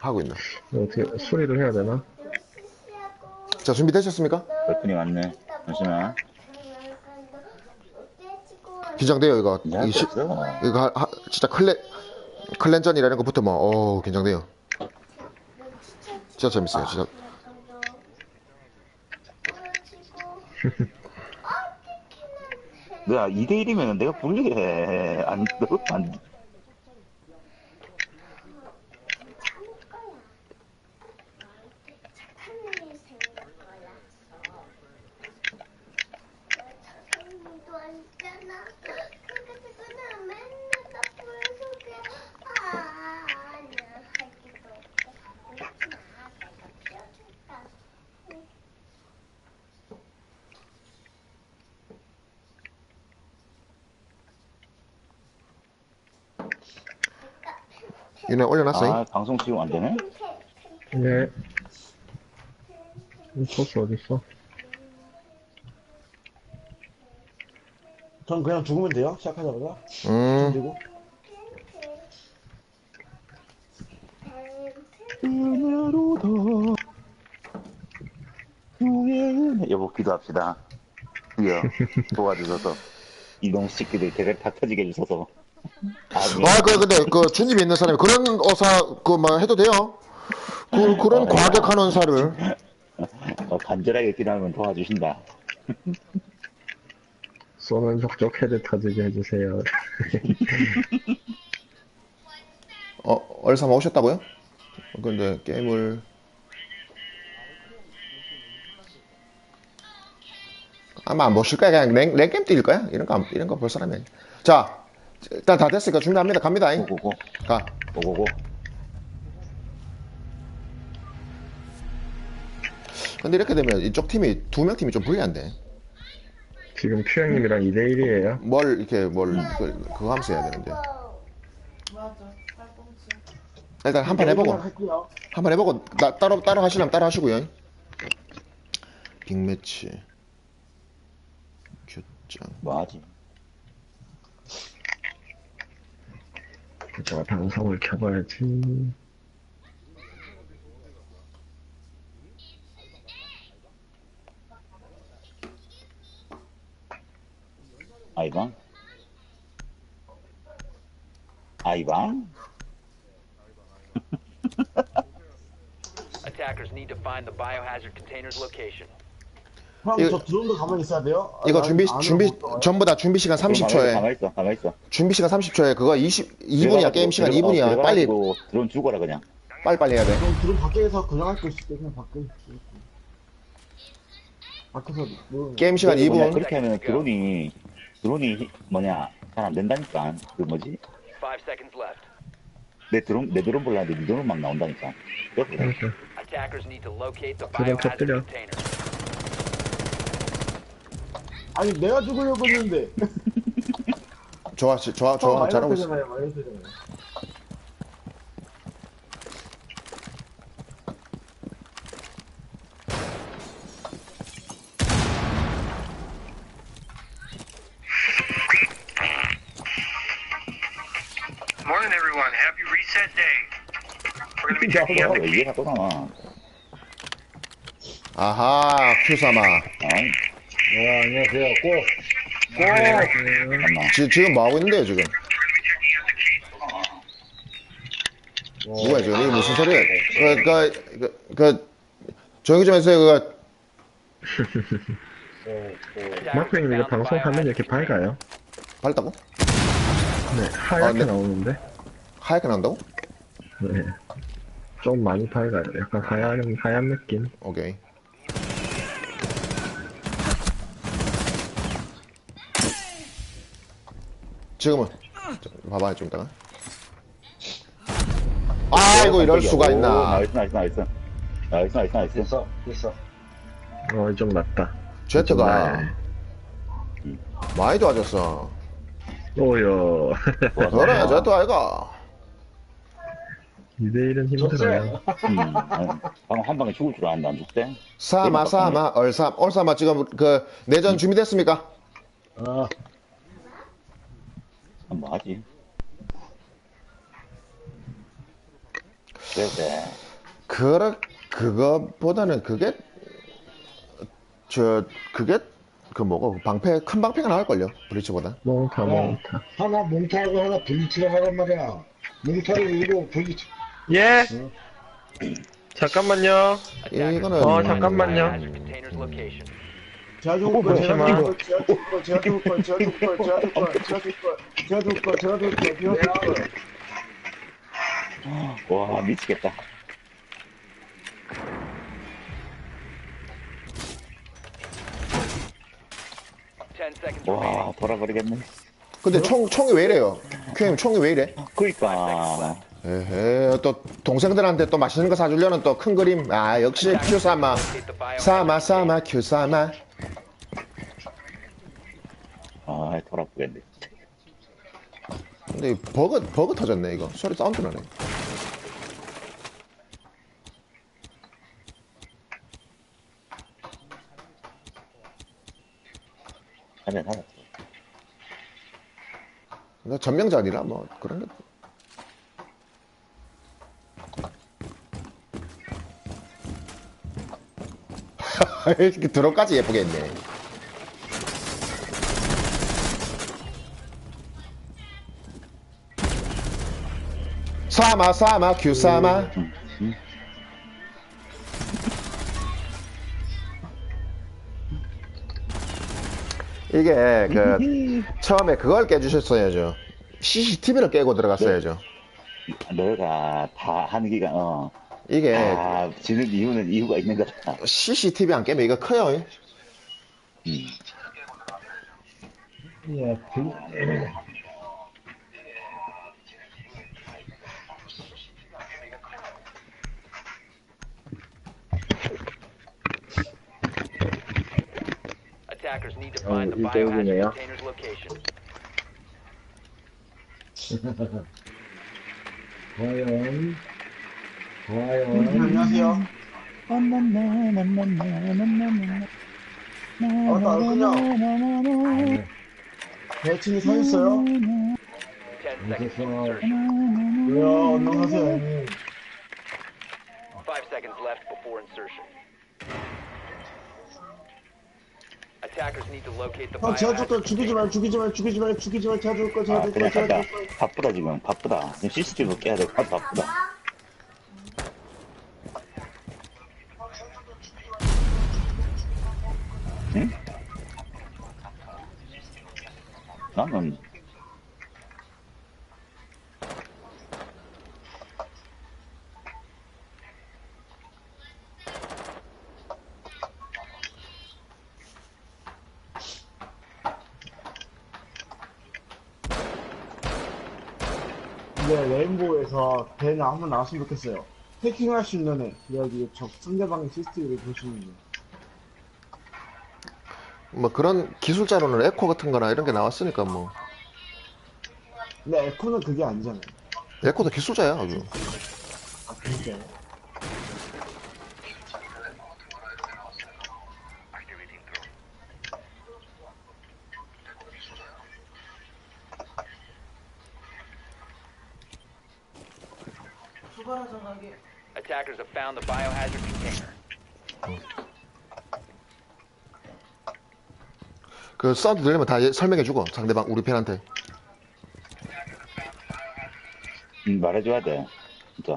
하고 있나? 어떻게 수리를 해야 되나? 자, 준비되셨습니까? 몇 분이 왔네. 잠시만. 긴장돼요, 이거. 야, 이 시- 됐어. 이거 하- 하- 진짜 클랜, 클랜전이라는 것부터 뭐, 어 긴장돼요. 진짜 재밌어요, 진짜. 내가 2대1이면 내가 불리해. 안, 너, 안, 윤혜 올려놨어요? 아, 방송 지금 안 되네? 예. 이 소스 어딨어? 전 그냥 죽으면 돼요? 시작하자마자? 음, 그리고 여보, 기도합시다. 드디어 도와주셔서. 이동 시키들 대가리 다 터지게 해주셔서. 아멘. 아, 그, 근데, 그, 주님이 있는 사람이 그런 어사, 그, 뭐, 해도 돼요? 그, 그런 과격한 언사를. 어, 간절하게 기도하면 도와주신다. 쏘는 족족 헤드 터지게 해주세요. 어, 얼삼아 오셨다고요? 근데, 게임을. 아마 안 보실 거야. 그냥 랭, 랭 게임 뛸 거야? 이런 거, 안- 이런 거 볼 사람이 아니야. 자, 일단 다 됐으니까 준비합니다. 갑니다. 잉. 고고고. 가. 고고고. 근데 이렇게 되면 이쪽 팀이, 두 명 팀이 좀 불리한데. 지금 큐형님이랑 2대1이에요. 뭘, 이렇게, 뭘, 그, 그거 하면서 해야 되는데. 일단 한 판 해보고. 할게요. 한번 해보고 나, 따로 따로 하시려면 따로 하시고요. 빅매치 교장 뭐하지? 제가 방송을 켜봐야지. 아이방? 아이방? Attackers need to find the biohazard container's location. 형, 이거- 저 드론도 가만히 있어야 돼요? 이거 아, 준비 안 준비 못 들어와요. 전부 다 준비 시간 가만히 30초에 있어, 가만히 있어. 준비 시간 30초에 그거 20 2분이야 게임 시간 2분이야 빨리 드론 죽어라 그냥. 빨리 빨리 해야 돼. 그럼 드론 밖에서 그냥 할 거 있을 때 그냥 밖에 있을게. 밖에서 뭐 게임 시간 그래, 뭐냐, 2분. 그렇게 하면 드론이 드론이 뭐냐 잘 안 된다니까. 그 뭐지? Five seconds left. 내 드론 내 드론 볼라는데 네 드론 막 나온다니까. 그래. 그러니까 Attackers need to locate the 드론 biohazard 터뜨려. container. 아니 내가 죽으려고 했는데 좋아 지- 좋아 좋아 잘하고 있어. 마이너스잖아요 마이너스잖아요 Morning, everyone. Happy reset day. We're going to be checking out the 왜 이해가 또 나와? 아하 큐사마 아이, 네 안녕하세요 꼭 잠깐만. 지, 지금 뭐 하고 있는데요 지금? 누가 지금 이게 무슨 소리야? 그 그 그, 그, 조용히 좀 해주세요 그거 마크님 이거 found the 방송 화면 이렇게 밝아요? 밝다고? 네, 하얗게 네. 나오는데. 하얗게 나온다고? 네. 좀 많이 밝아요. 약간 하얀, 하얀 느낌. 오케이. 지금은 자, 봐봐 좀 이따가. 아이고 이럴 수가 오, 있나? 나이스 나이스 나이스. 나이스 나이스 나이스. 됐어 됐어 어, 좀 낫다. 제트가 좀 많이 좋아졌어. 오요. 그래 제트 아이가. 2대1은 힘들어요. 음, 아니, 방금 한 방에 죽을 줄 알았는데 안 죽대? 사마 사마 얼삼 얼삼아 지금 그 내전 준비됐습니까? 아 아, 뭐하지? 그래, 그래. 그러, 그거보다는 그게, 저, 그게, 그 뭐고, 방패, 큰 방패가 나을걸요, 브리치보다. 몽타, 몽타. 하나 몽타하고 하나 블리치를 하란 말이야. 몽타를 이고 블리치. 예? 잠깐만요. Attackers 이거는- need to 어, 잠깐만요. container's location. 제가 죽을 거, 제가. 죽을 거, 제가 죽을 거, 제가 죽을 거, 제가 죽을 거, 제가 죽을 거, 제가 죽을 거, 제가 죽을 거, 제가 죽을 거, 제가 죽을 거. 와, 미치겠다. 와. 돌아버리겠네. 근데 총, 총이 왜 이래요? QM 총이 왜 이래? 그니까. 에헤, 또, 동생들한테 또 맛있는 거 사주려는 또 큰 그림. 아, 역시 큐사마. 사마. 사마, 큐사마. 아, 돌아보겠네. 근데 이 버그, 버그 터졌네, 이거. 소리 사운드 나네. 하면 하나. 나 전명자리라, 뭐, 그런 게. 이렇게 드롭까지 예쁘게 했네. 사마, 사마, 큐사마. 이게, 그, 처음에 그걸 깨주셨어야죠. CCTV를 깨고 들어갔어야죠. 너가 다 하는 기간, 어. 이게, 아, 지는 이유는 이유가 있는 거다. CCTV 안 깨면 이거 커요. 음. 예, 블- Attackers need to 어, find the 이게 biohazard 여기네요. container's location. 과연, 과연. 안녕하세요. 어, 나 그냥. 대칭이 서 있어요? Ten seconds to insertion. 왜요? 안녕하세요, 형님. Five seconds left before insertion. 형, 제가 거 죽이지 말, 죽이지 말, 죽이지 말, 죽이지 말, 제가 죽을 거, 제가 아, 죽을 그래, 거, 제가 간다. 죽을 거. 바쁘다, 지금. 바쁘다. 지금 CCTV 깨야 돼. 아, 바쁘다. 응? 나는 이제 레인보우에서 배는 한번 나왔으면 좋겠어요. 해킹할 수 있는 애. 여기 적 상대방의 시스템을 있는 애. 뭐 그런 기술자로는 에코 같은 거나 이런 게 나왔으니까 뭐. 근데 에코는 그게 아니잖아요. 에코도 기술자야, 아주. 아, 진짜요? Attackers have found the biohazard container. 그 사운드 들리면 다 예- 설명해주고, 상대방, 우리 팬한테. 음, 말해줘야 돼. 진짜.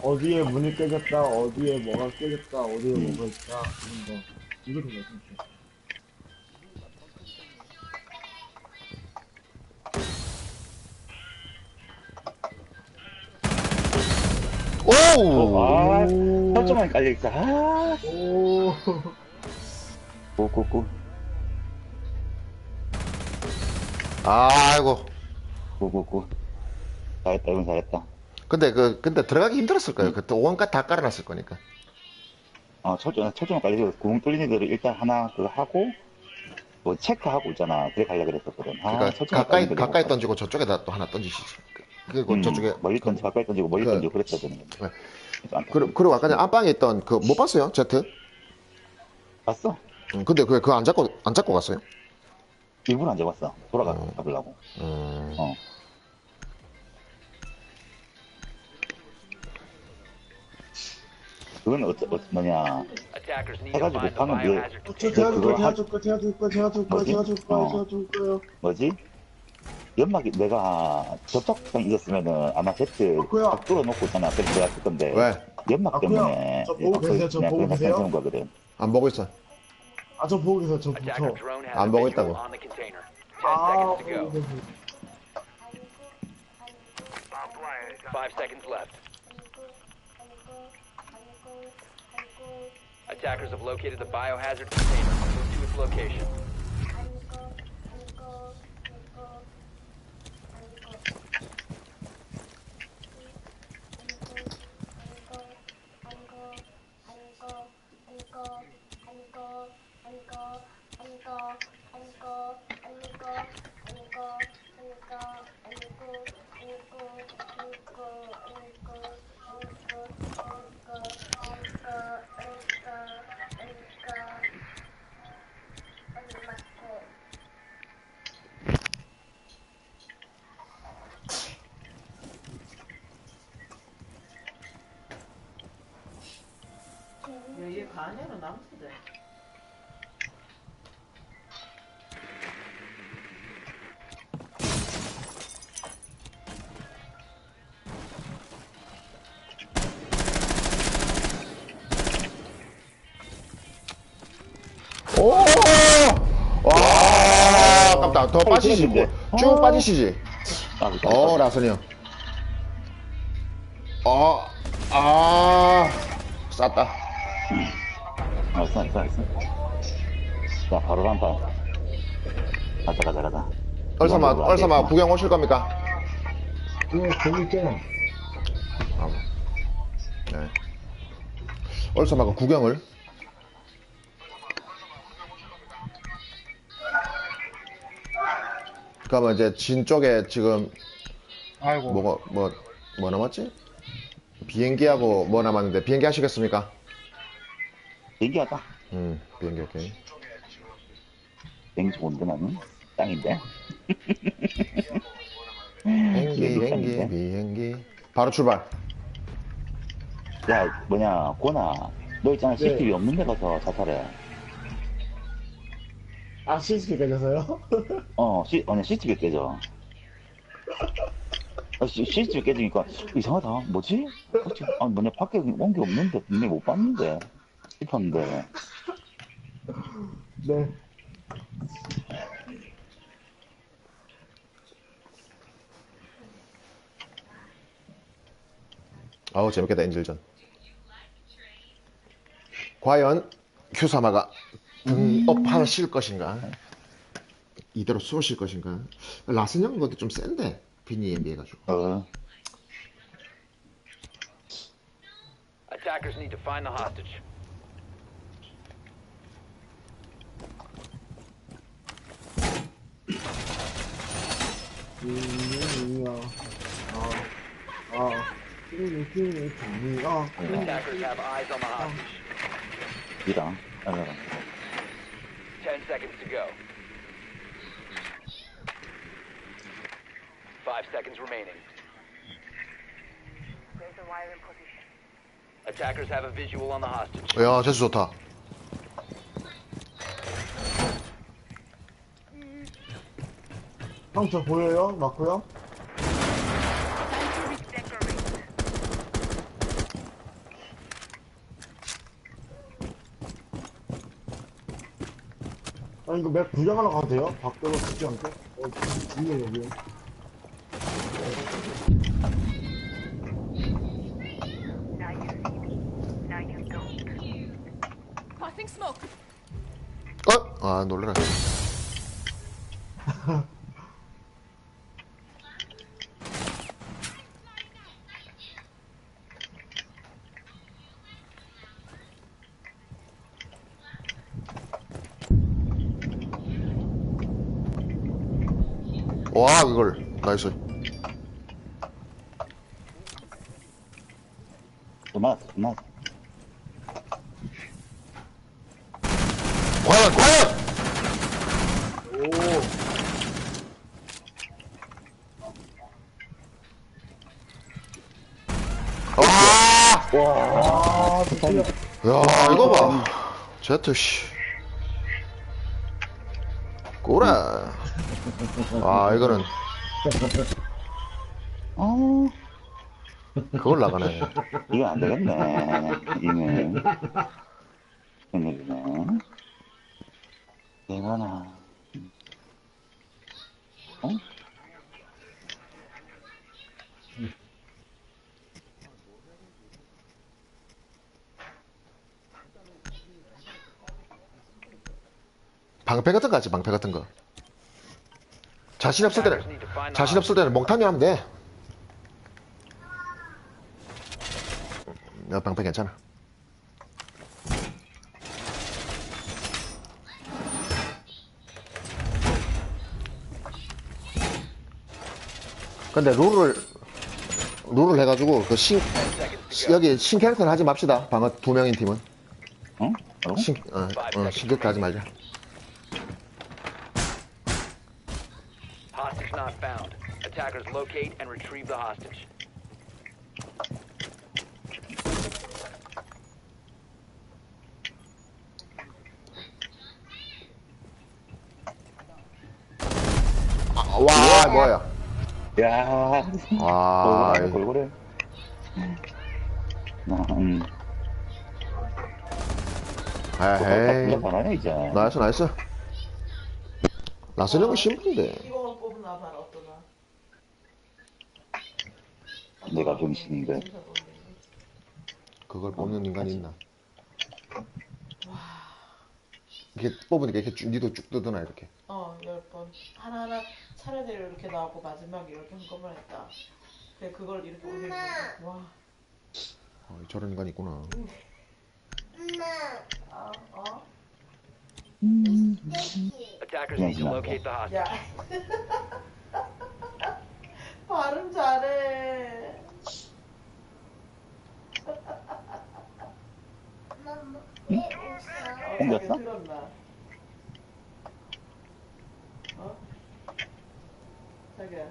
어디에 문이 깨졌다, 어디에 뭐가 깨졌다, 어디에 음. 뭐가 있다, 이런 거. 이거 좀 말씀 아, 설정만 깔려있어. 아, 오, 꾸꾸꾸. 아이고. 꾸꾸꾸. 잘했다, 이건 잘했다. 근데 그, 근데 들어가기 힘들었을 거예요. 그때 오원까지 다 깔아놨을 거니까. 어, 철저, 철저만 깔려서 구멍 뚫리는 데를 일단 하나 그거 하고, 뭐 체크하고 있잖아. 그래 가려고 그랬었거든. 아, 그러니까 가까이, 가까이 못 던지고 저쪽에다 또 하나 던지시지. 그리고 음, 저쪽에 멀리 던지 가까이 던지고 멀리 그, 던지고 그랬다는 건데. 그리고, 그리고 아까 전에 안방에 있던 그 못 봤어요? 제트? 봤어. 음, 근데 왜 그거 안 잡고 안 잡고 갔어요? 일부러 안 잡았어. 돌아가 음. 잡으려고. 음. 어. 그건 어떠, 어 뭐냐 해가지고 방금 그, 그, 그걸 하... 제가 줄 거야 제가 줄 거야 제가 줄 거야 제가 줄 거야 제가 줄 거야 뭐지? 연막이 내가 접촉장 있었으면은 아마 세트 아쿠야. 딱 뚫어놓고 있잖아. 그래서 내가 쓸 건데. 왜? 연막 아쿠야. 때문에. 저 보고 그- 계세요? 저 그냥 보고 그냥 계세요? 거거든. 안 보고 있어. 아, 저 보고 계세요, 저, has 안 보고 있다고. on the container. 10 아, 보고 go. 계세요. Five seconds left. Attackers have located the biohazard container. Move to its location. 아깝다. 더 빠지시지. 뭐. 그랬는데. 쭉 아. 빠지시지. 아. 어, 라선이 형. 어, 아, 쌌다. 알았어, 알았어, 알았어. 자, 바로 간판. 가자, 가자, 가자. 얼사마, 얼사마. 구경 오실 겁니까? 이거 재밌잖아. 네. 얼사마가 구경을. 그러면 이제 진 쪽에 지금 아이고. 뭐가 뭐 뭐 남았지? 비행기하고 뭐 남았는데 비행기 하시겠습니까? 얘기하자. 음 비행기 오케이. 뱅 좋은데, 나는? 땅인데? 비행기 비행기 비행기? 비행기 바로 출발. 야, 뭐냐, 고나. 너 있잖아, 네. CCTV 없는 데 가서 자살해. 아, CCTV 깨져서요? 어, 시, 아니, CCTV 깨져. 아, 시, CCTV 깨지니까 이상하다. 뭐지? 어째- 아, 뭐냐, 밖에 온 게 없는데, 분명히 못 봤는데. 싶었는데. 네. 아우 재밌겠다 엔질전. 과연 큐사마가 등업하실 것인가? 이대로 쏘실 것인가? 라슨 형 것도 좀 센데 비니 비해 가지고. 어, Attackers need to find the hostage. 음, 아, 아, 띠니, 띠니, 띠니, 아, 띠니. Attackers have eyes on the hostage. 이랑. 어, 10 seconds to go. Five seconds remaining. Attackers have a visual on the hostage. 야 재수 좋다. 형, 저 보여요? 맞고요? 아, 이거 맵 구경하러 가도 돼요? 밖으로 듣지 않고? 어, 있네, 여기. Passing smoke. 어? 아 놀래라. 와 이걸 나이스. 그만, 그만. 과연 과연. 오, 와. 아, 야, 이거 봐. 제트, 씨. 꼬라. 아, 이거는, 어, 그걸 나가네. 이거 안 되겠네. 이는. 큰일이네. 내가나. 어? 방패 같은 거 하지, 방패 같은 거. 자신 없을 때는, 자신 없을 때는 몽타뉴 하면 돼. 나 방패 괜찮아. 근데 룰을 룰을 해가지고 그 신, 여기 신 캐릭터는 하지 맙시다. 방어 두 명인 팀은 어? 어? 신, 어, 어, 신캐릭터 하지 말자. Hostage not found. Attackers locate and retrieve the hostage. 아, 와 뭐야? 야, 와 골고래, 골고래. 나, 음. 에헤이 불러봐라, 이제. 나이스 나이스. 나선 형은 신분데. 이거만 뽑나 봐라 어떠나. 내가 병신인데. 그걸 뽑는 인간이 있나? 이렇게 뽑으니까 이렇게 쭉, 니도 쭉 뜨더나 이렇게. 어, 열 번. 하나하나 차례대로 이렇게 나오고 마지막에 이렇게 한꺼번에 했다. 그래, 그걸 이렇게 올리는 거. 와. 어, 저런 인간이 있구나. 아, 어? Attackers need to locate the hostage. 야. 어, 옮겼어? 자기 들었나? 어? 자기야.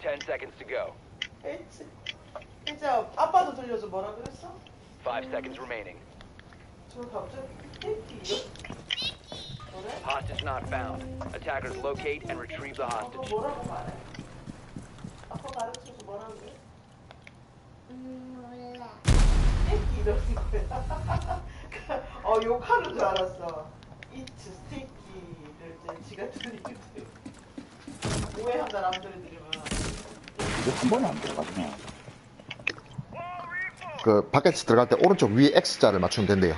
10 seconds to go. 에이치. 이제 아빠도 들려줘 뭐라 그랬어? 5 seconds remaining. 저 갑자기 땡기 뭐래? Hostage not found. Attackers locate and retrieve the 아빠 hostage. 뭐라고 말해? 아빠 가르쳐서 뭐라고 그래? 땡기 이러는 거야. 어 욕하는 줄 알았어. 이츠 스테이키를 이제 지가 들리거든. 오해한다 남들이 들으면. 이거 한 번에 안 들어가지냐. 그 바켓스 들어갈 때 오른쪽 위에 X자를 맞추면 된대요.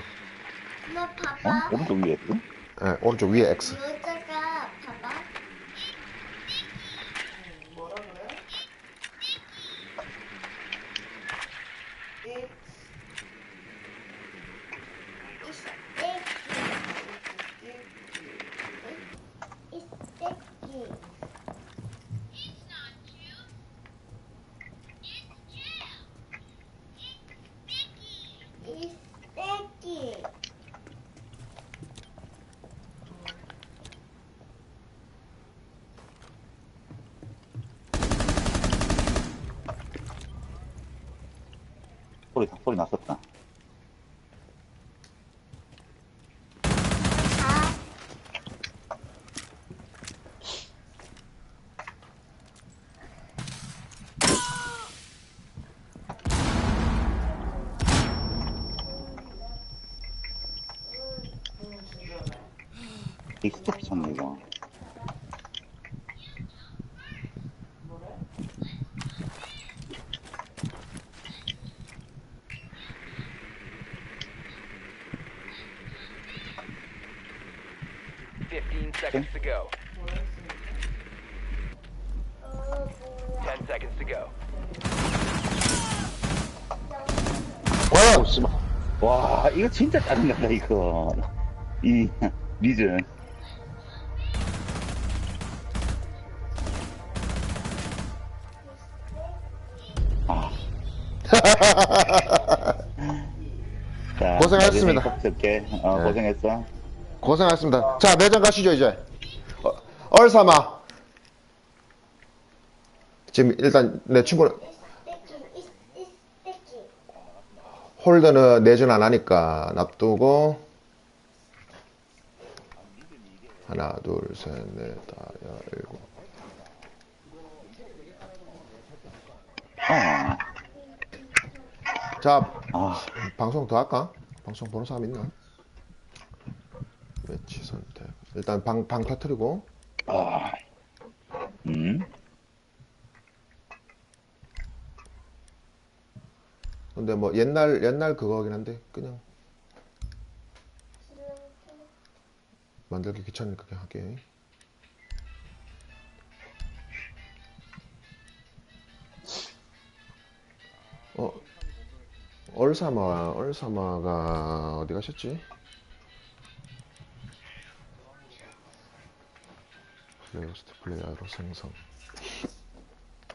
너 어? 오른쪽 위에 그? 예, 오른쪽 위에 X. 여자가 봐봐. 음, 뭐라 그래? It's It's sticky. sticky. It's sticky. 소리, 소리 났었다. 다 음, 진짜네. 이거. 뭐래? Fifteen seconds to go. 10 seconds to go. 와! 씨발. 와, 이거 진짜 짜증난다, 이거. 이, 리즌. 자, 고생하셨습니다. 꼭 쓸게. 어, 네. 고생했어. 고생하셨습니다. 자, 내장 가시죠, 이제. 어, 얼사마. 지금 일단 내 친구는. 홀드는 내전 안 하니까 납두고 하나 둘셋넷 다섯 일곱 어. 자 아, 방송 더 할까? 방송 보는 사람 있나? 매치 선택 일단 방, 방 터트리고 아. 음. 근데 뭐 옛날 옛날 그거긴 한데 그냥 만들기 귀찮으니까 그냥 할게 얼사마 얼사마가 어디 가셨지? 플레이어스트 플레이어로 생성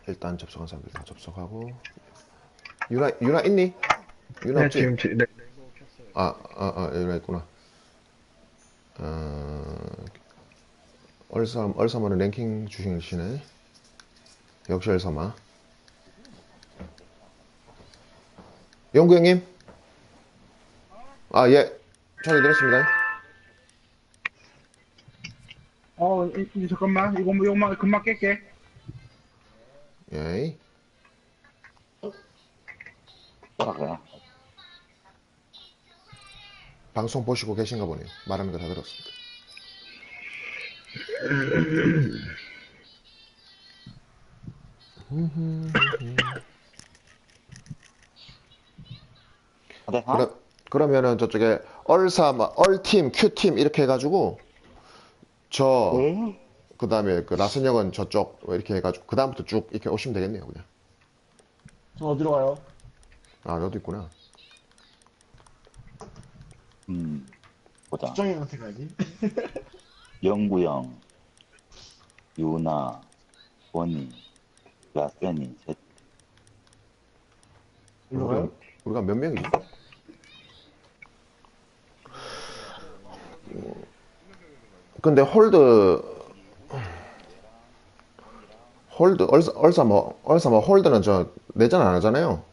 일단 접속한 사람들 다 접속하고 유나 유나 있니? 유나 네, 없지? 지금, 지- 네. 아, 아, 아, 유나 있구나. 어, 얼삼, 얼사마는 랭킹 주시네. 역시 얼사마. 영구 형님? 아, 예. 처리 드렸습니다. 어, 이- 이- 잠깐만. 이거 뭐, 이거만 금방 깰게. 예. 뭐라고요? 방송 보시고 계신가 보네요. 말하는 거 다 들었습니다. 네, 아? 그러, 그러면은 저쪽에 얼사마, 얼팀, 큐팀 이렇게 해가지고 저 네? 그 다음에 그 라스형은 저쪽 이렇게 해가지고 그 다음부터 쭉 이렇게 오시면 되겠네요 그냥 저 어디로 가요? 아 너도 있구나 음. 보자. 수정이한테 가야지. 영구형, 유나, 보니, 라센이, 가요? 우리가, 우리가 몇 명이지? 근데 홀드 홀드 얼사 얼사 뭐 얼사 뭐 홀드는 저 내전 안 하잖아요.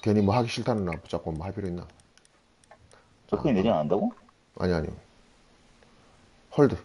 괜히 뭐 하기 싫다는 나 붙잡고 뭐할 필요 있나? 저크이 내전 안 한다고? 아니 아니 홀드